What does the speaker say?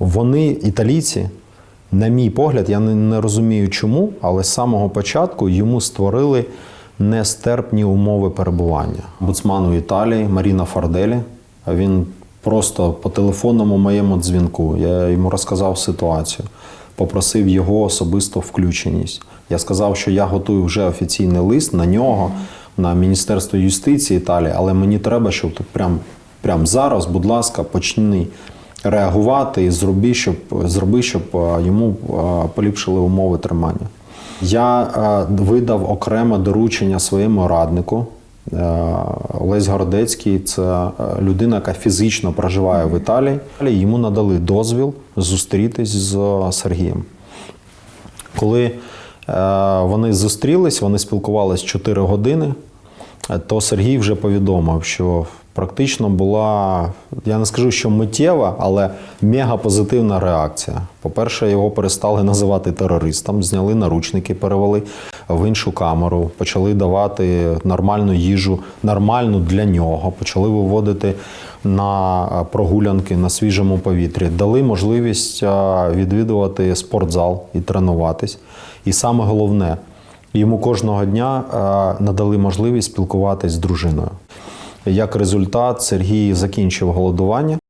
Вони, італійці, на мій погляд, я не, розумію чому, але з самого початку йому створили нестерпні умови перебування. Буцману Італії Маріна Фарделі. Він просто по телефонному моєму дзвінку. Я йому розказав ситуацію, попросив його особисто включеність. Я сказав, що я готую вже офіційний лист на нього, на Міністерство юстиції Італії, але мені треба, щоб тут прям, прям зараз, будь ласка, почни реагувати і зроби, щоб, зроби, щоб е, йому е, поліпшили умови тримання. Я е, видав окреме доручення своєму раднику. Олесь Городецький це людина, яка фізично проживає в Італії. Йому надали дозвіл зустрітись з Сергієм. Коли вони зустрілись, вони спілкувалися 4 години, то Сергій вже повідомив, що практично була, я не скажу, що миттєва, але мегапозитивна реакція. По-перше, його перестали називати терористом, зняли наручники, перевели в іншу камеру, почали давати нормальну їжу, нормальну для нього, почали виводити на е, прогулянки на свіжому повітрі, дали можливість е, відвідувати спортзал і тренуватись. І саме головне, йому кожного дня е, надали можливість спілкуватись з дружиною. Як результат, Сергій закінчив голодування.